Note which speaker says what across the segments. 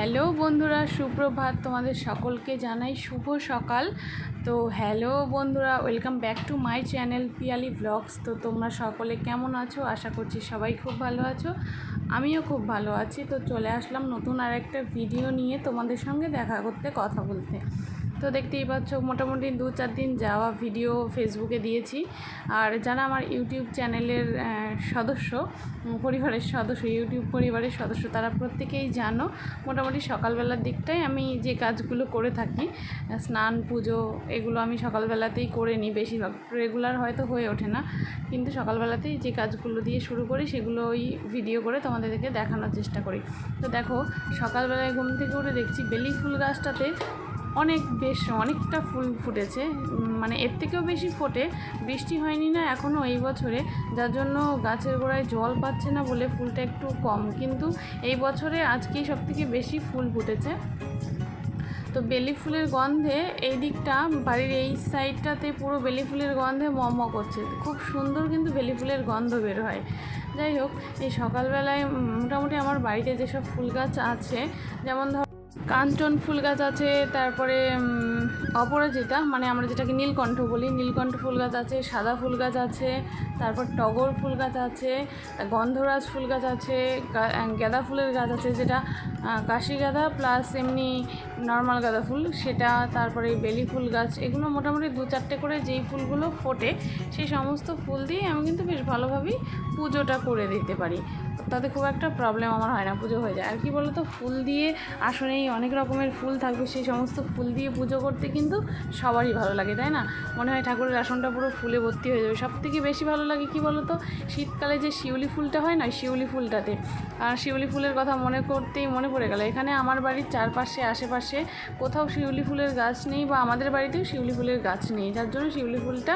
Speaker 1: Hello বন্ধুরা, সুপ্রভাত তোমাদের সকলকে জানাই শুভ সকাল। তো হ্যালো বন্ধুরা, welcome back to my channel Piyali blogs. তো তোমরা সকলে কেমন আছো? আশা করছি সবাই খুব ভালো আছো। আমিও খুব ভালো আছি। তো চলে আসলাম নতুন আর একটা ভিডিও নিয়ে তোমাদের সঙ্গে দেখা করতে, কথা বলতে। তো দেখতেই পাচ্ছ, মোটামুটি দু চার দিন যাওয়া ভিডিও ফেসবুকে দিয়েছি। আর যারা আমার ইউটিউব চ্যানেলের সদস্য পরিবারের সদস্য ইউটিউব পরিবারের সদস্য, তারা প্রত্যেকেই জানো, মোটামুটি সকালবেলার দিকটাই আমি যে কাজগুলো করে থাকি, স্নান, পুজো, এগুলো আমি সকালবেলাতেই করে নিই বেশিরভাগ। রেগুলার হয়তো হয়ে ওঠে না, কিন্তু সকালবেলাতেই যে কাজগুলো দিয়ে শুরু করি সেগুলো ওই ভিডিও করে তোমাদেরকে দেখানোর চেষ্টা করি। তো দেখো, সকালবেলায় ঘুম থেকে উঠে দেখছি বেলি ফুল গাছটাতে অনেক বেশ, অনেকটা ফুল ফুটেছে। মানে এর থেকেও বেশি ফোটে। বৃষ্টি হয়নি না, এখনও এই বছরে। যার জন্য গাছের গোড়ায় জল পাচ্ছে না বলে ফুলটা একটু কম। কিন্তু এই বছরে আজকেই সব থেকে বেশি ফুল ফুটেছে। তো বেলি ফুলের গন্ধে এই দিকটা, বাড়ির এই সাইডটাতে পুরো বেলি ফুলের গন্ধে মম করছে। খুব সুন্দর কিন্তু বেলি ফুলের গন্ধ বের হয়। যাই হোক, এই সকালবেলায় মোটামুটি আমার বাড়িতে যেসব ফুল গাছ আছে, যেমন ধর কাঞ্চন ফুল গাছ আছে, তারপরে অপরাজিতা মানে আমরা যেটাকে নীলকণ্ঠ বলি, নীলকণ্ঠ ফুল গাছ আছে, সাদা ফুল গাছ আছে, তারপর টগর ফুল গাছ আছে, গন্ধরাজ ফুল গাছ আছে গাঁদা ফুলের গাছ আছে যেটা কাশি গাঁদা প্লাস এমনি নর্মাল গাঁদা ফুল, সেটা, তারপরে বেলি ফুল গাছ, এগুলো মোটামুটি দু চারটে করে যেই ফুলগুলো ফোটে, সেই সমস্ত ফুল দিয়ে আমি কিন্তু বেশ ভালোভাবেই পুজোটা করে দিতে পারি। তাতে খুব একটা প্রবলেম আমার হয় না, পুজো হয়ে যায়। আর কি বলতো, ফুল দিয়ে আসনেই অনেক রকমের ফুল থাকবে, সেই সমস্ত ফুল দিয়ে পুজো করতে কিন্তু সবারই ভালো লাগে, তাই না? মনে হয় ঠাকুরের আসনটা পুরো ফুলে ভর্তি হয়ে যাবে। সব থেকে বেশি ভালো লাগে কি বলতো? শীতকালে যে শিউলি ফুলটা হয় না, শিউলি ফুলটাতে। আর শিউলি ফুলের কথা মনে করতেই মনে পড়ে গেল। এখানে আমার বাড়ির চারপাশে, আশেপাশে কোথাও শিউলি ফুলের গাছ নেই বা আমাদের বাড়িতেও শিউলি ফুলের গাছ নেই। যার জন্য শিউলি ফুলটা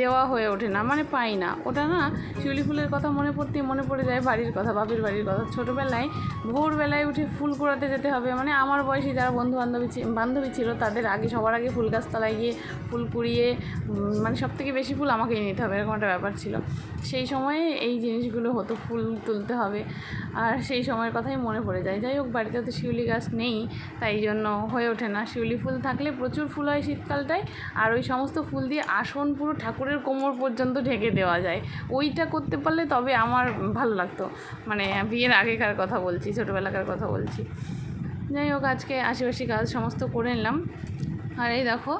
Speaker 1: দেওয়া হয়ে ওঠে না মানে পাই না। ওটা না শিউলি ফুলের কথা মনে পড়তেই মনে পড়ে যায়, বাড়ির কথা, বাপের বাড়ির কথা। ছোটোবেলায় ভোরবেলায় উঠে ফুল কুড়াতে যেতে হবে মানে আমার বয়সী যারা বন্ধু বান্ধবী বান্ধবী ছিল, তাদের আগে, সবার আগে ফুল গাছতলায় গিয়ে ফুল কুড়িয়ে মানে সব থেকে বেশি ফুল আমাকেই নিতে হবে, এরকম একটা ব্যাপার ছিল। সেই সময়ে এই জিনিসগুলো হতো, ফুল তুলতে হবে। আর সেই সময়ের কথাই মনে পড়ে যায়। যাই হোক, বাড়িতে তো শিউলি গাছ নেই, তাই জন্য হয়ে ওঠে না। শিউলি ফুল থাকলে প্রচুর ফুল হয় শীতকালটায়, আর ওই সমস্ত ফুল দিয়ে আসন পুরো ঠাকুরের কোমর পর্যন্ত ঢেকে দেওয়া যায়। ওইটা করতে পারলে তবে আমার ভালো লাগতো। মানে বিয়ের আগেকার কথা বলছি, ছোটোবেলাকার কথা বলছি। যাই হোক আজকে আশেপাশে কাজ সমস্ত করে নিলাম। আর এই দেখো,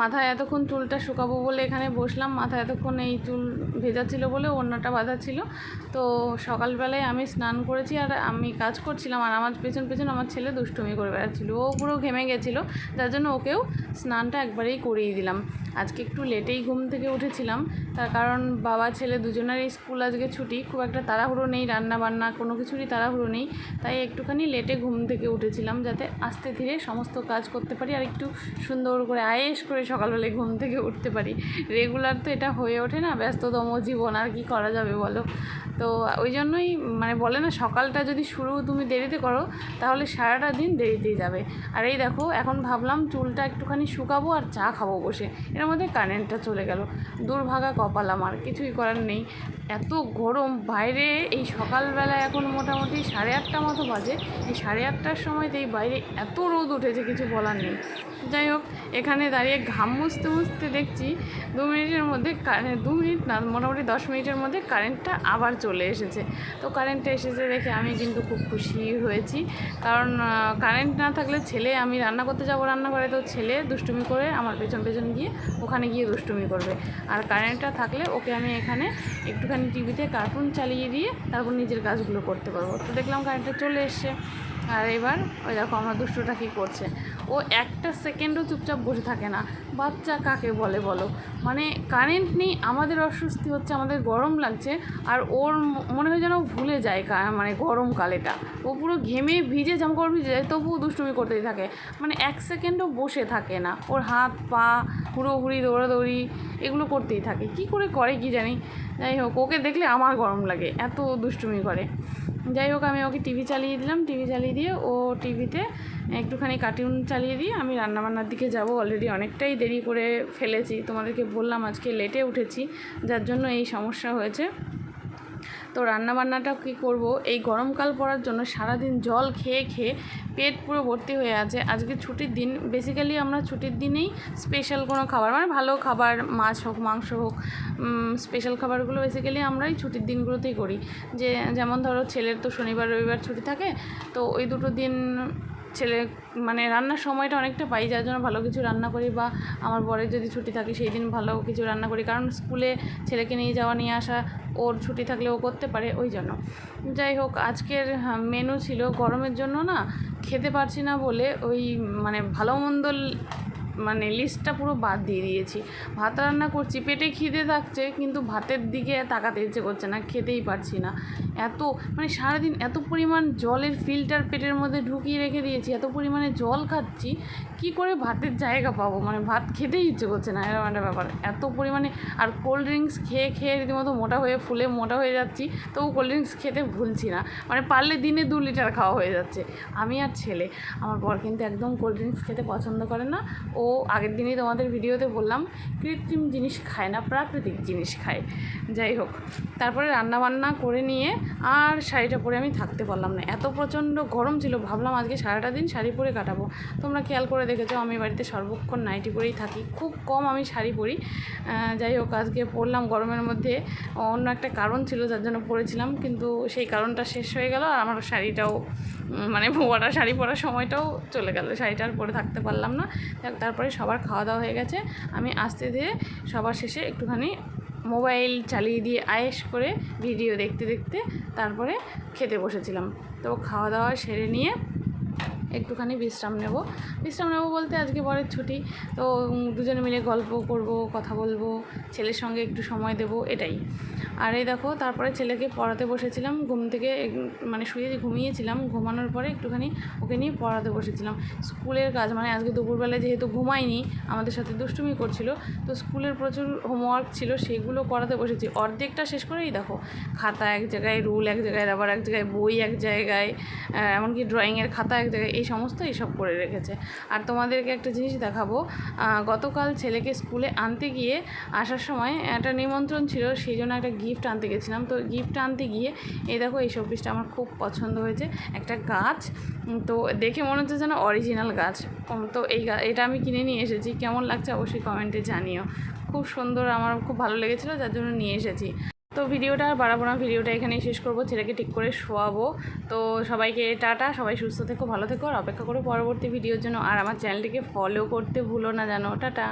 Speaker 1: মাথায় এতক্ষণ চুলটা শুকাবো বলে এখানে বসলাম, মাথায় এতক্ষণ এই চুল ভেজা ছিল বলে অন্যটা বাঁধা ছিল। তো সকালবেলায় আমি স্নান করেছি আর আমি কাজ করছিলাম আর আমার পেছন পেছন আমার ছেলে দুষ্টুমি করে বেড়াচ্ছিলো। ও পুরো ঘেমে গেছিল, যার জন্য ওকেও স্নানটা একবারেই করিয়ে দিলাম। আজকে একটু লেটেই ঘুম থেকে উঠেছিলাম, তার কারণ বাবা, ছেলে দুজনেরই স্কুল আজকে ছুটি, খুব একটা তাড়াহুড়ো নেই রান্না বান্না কোনো কিছুরই তাড়াহুড়ো নেই, তাই একটুখানি লেটে ঘুম থেকে উঠেছিলাম যাতে আস্তে ধীরে সমস্ত কাজ করতে পারি আর একটু সুন্দর করে আয়েস করে সকালবেলায় ঘুম থেকে উঠতে পারি। রেগুলার তো এটা হয়ে ওঠে না, ব্যস্ততম জীবন, আর কি করা যাবে বলো? তো ওই জন্যই মানে বলে না, সকালটা যদি শুরু তুমি দেরিতে করো, তাহলে সারাটা দিন দেরিতেই যাবে। আর এই দেখো, এখন ভাবলাম চুলটা একটুখানি শুকাবো আর চা খাব বসে। এর মধ্যে কারেন্টটা চলে গেল। দুর্ভাগা কপাল আমার কিছুই করার নেই। এত গরম, বাইরে এই সকালবেলা এখন মোটামুটি সাড়ে আটটা মতো বাজে। এই সাড়ে আটটার সময় এই বাইরে এত রোদ উঠেছে, কিছু বলার নেই। যাই হোক এখানে দাঁড়িয়ে ঘাম মুছতে মুছতে দেখছি দু মিনিটের মধ্যে দু মিনিট না, মোটামুটি দশ মিনিটের মধ্যে কারেন্টটা আবার চলে এসেছে। তো কারেন্টটা এসেছে দেখে আমি কিন্তু খুব খুশি হয়েছি। কারণ কারেন্ট না থাকলে ছেলে, আমি রান্না করতে যাব রান্নাঘরে, তো ছেলে দুষ্টুমি করে আমার পেছন পেছন গিয়ে ওখানে গিয়ে দুষ্টুমি করবে। আর কারেন্টটা থাকলে ওকে আমি এখানে একটুখানি টিভিতে কার্টুন চালিয়ে দিয়ে তারপর নিজের কাজগুলো করতে পারব। তো দেখলাম কারেন্টটা চলে এসছে। আর এবার ওই দেখো আমার দুষ্টুটা কী করছে। ও একটা সেকেন্ডও চুপচাপ বসে থাকে না। বাচ্চা কাকে বলে বলো? মানে কারেন্ট নেই আমাদের অস্বস্তি হচ্ছে, আমাদের গরম লাগছে আর ওর মনে হয় যেন ভুলে যায় মানে গরমকালেটা ও পুরো ঘেমে ভিজে জামাকাপড় ভিজে যায়, তবুও দুষ্টুমি করতেই থাকে। মানে এক সেকেন্ডও বসে থাকে না। ওর হাত, পা, হুড়োহুড়ি, দৌড়াদৌড়ি এগুলো করতেই থাকে। কি করে করে কি জানি? যাই হোক, ওকে দেখলে আমার গরম লাগে, এত দুষ্টুমি করে। যাই হোক, আমি ওকে টিভি চালিয়ে দিলাম। টিভি চালিয়ে দিয়ে ও টিভিতে একটুখানি কার্টুন চালিয়ে দিয়ে আমি রান্নাবান্নার দিকে যাব। অলরেডি অনেকটাই দেরি করে ফেলেছি। তোমাদেরকে বললাম, আজকে লেটে উঠেছি, যার জন্য এই সমস্যা হয়েছে। তো রান্নাবান্নাটা কী করব? এই গরমকাল পড়ার জন্য সারাদিন জল খেয়ে খেয়ে পেট পুরো ভর্তি হয়ে আছে। আজকে ছুটির দিন বেসিক্যালি আমরা ছুটির দিনেই স্পেশাল কোনো খাবার মানে ভালো খাবার, মাছ হোক, মাংস হোক স্পেশাল খাবারগুলো বেসিক্যালি আমরাই ছুটির দিনগুলোতেই করি। যে, যেমন ধরো ছেলের তো শনিবার, রবিবার ছুটি থাকে, তো ওই দুটো দিন ছেলে মানে রান্নার সময়টা অনেকটা পাই, যার জন্য ভালো কিছু রান্না করি বা আমার বরের যদি ছুটি থাকে সেই দিন ভালো কিছু রান্না করি। কারণ স্কুলে ছেলেকে নিয়ে যাওয়া, নিয়ে আসা, ওর ছুটি থাকলে ও করতে পারে ওই জন্য। যাই হোক, আজকের মেনু ছিল গরমের জন্য না, খেতে পারছি না বলে ওই মানে ভালো মন্দ মানে লিস্টটা পুরো বাদ দিয়ে দিয়েছি। ভাত রান্না করছি, পেটে খিদে থাকছে, কিন্তু ভাতের দিকে তাকাতে ইচ্ছে করছে না, খেতেই পারছি না। এত মানে সারাদিন এত পরিমাণ জলের ফিল্টার পেটের মধ্যে ঢুকিয়ে রেখে দিয়েছি, এত পরিমাণে জল খাচ্ছি, কি করে ভাতের জায়গা পাবো? মানে ভাত খেতেই ইচ্ছে করছে না, এরকম একটা ব্যাপার। এত পরিমাণে, আর কোল্ড ড্রিঙ্কস খেয়ে খেয়ে রীতিমতো মোটা হয়ে, ফুলে মোটা হয়ে যাচ্ছি, তবু কোল্ড ড্রিঙ্কস খেতে ভুলছি না। মানে পারলে দিনে দু লিটার খাওয়া হয়ে যাচ্ছে। আমি আর ছেলে, আমার বর কিন্তু একদম কোল্ড ড্রিঙ্কস খেতে পছন্দ করে না, ও আগের দিনই তোমাদের ভিডিওতে বললাম, কৃত্রিম জিনিস খায় না, প্রাকৃতিক জিনিস খায়। যাই হোক, তারপরে রান্না বান্না করে নিয়ে আর শাড়িটা পরে আমি থাকতে পারলাম না। এত প্রচণ্ড গরম ছিল, ভাবলাম আজকে সারাটা দিন শাড়ি পরে কাটাবো। তোমরা খেয়াল করে দেখেছ, আমি বাড়িতে সর্বক্ষণ নাইটি পরেই থাকি। খুব কম আমি শাড়ি পরি। যাই হোক, আজকে পরলাম গরমের মধ্যে। অন্য একটা কারণ ছিল, যার জন্য পরেছিলাম। কিন্তু সেই কারণটা শেষ হয়ে গেল আর আমার শাড়িটাও মানে ভোয়াটা শাড়ি পরার সময়টাও চলে গেল। শাড়িটা আর পরে থাকতে পারলাম না। তারপরে সবার খাওয়া দাওয়া হয়ে গেছে। আমি আস্তে ধীরে সবার শেষে একটুখানি মোবাইল চালিয়ে দিয়ে আয়েস করে ভিডিও দেখতে দেখতে তারপরে খেতে বসেছিলাম। তো খাওয়া দাওয়া সেরে নিয়ে একটুখানি বিশ্রাম নেব। বিশ্রাম নেব বলতে আজকে পরের ছুটি, তো দুজনে মিলে গল্প করব, কথা বলব, ছেলের সঙ্গে একটু সময় দেব, এটাই। আর এই দেখো, তারপরে ছেলেকে পড়াতে বসেছিলাম, ঘুম থেকে মানে শুয়ে ঘুমিয়েছিলাম, ঘুমানোর পরে একটুখানি ওকে নিয়ে পড়াতে বসেছিলাম। স্কুলের কাজ মানে আজকে দুপুরবেলায় যেহেতু ঘুমায়নি আমাদের সাথে দুষ্টুমি করছিল, তো স্কুলের প্রচুর হোমওয়ার্ক ছিল, সেগুলো করাতে বসেছি। অর্ধেকটা শেষ করেই দেখো, খাতা এক জায়গায়, রুল এক জায়গায়, রাবার এক জায়গায়, বই এক জায়গায় এমনকি ড্রয়িংয়ের খাতা এক জায়গায়, এই সমস্ত এইসব করে রেখেছে। আর তোমাদেরকে একটা জিনিস দেখাবো গতকাল ছেলেকে স্কুলে আনতে গিয়ে আসার সময় একটা নিমন্ত্রণ ছিল, সেই জন্য একটা গিফট আনতে গেছিলাম। তো গিফট আনতে গিয়ে, এই দেখো এই শোপিসটা আমার খুব পছন্দ হয়েছে। একটা গাছ তো দেখে মনে হচ্ছে যেন অরিজিনাল গাছ। তো এই এটা আমি কিনে নিয়ে এসেছি। কেমন লাগছে অবশ্যই কমেন্টে জানিও। খুব সুন্দর, আমার খুব ভালো লেগেছিলো, যার জন্য নিয়ে এসেছি। তো ভিডিওটা আর বাড়াবো না, ভিডিওটা এখানেই শেষ করব, ছেলেকে ঠিক করে শোয়াবো। তো সবাইকে টাটা, সবাই সুস্থ থেকো, ভালো থেকো, আর অপেক্ষা করো পরবর্তী ভিডিওর জন্য। আর আমার চ্যানেলটিকে ফলো করতে ভুলো না জানো টাটা।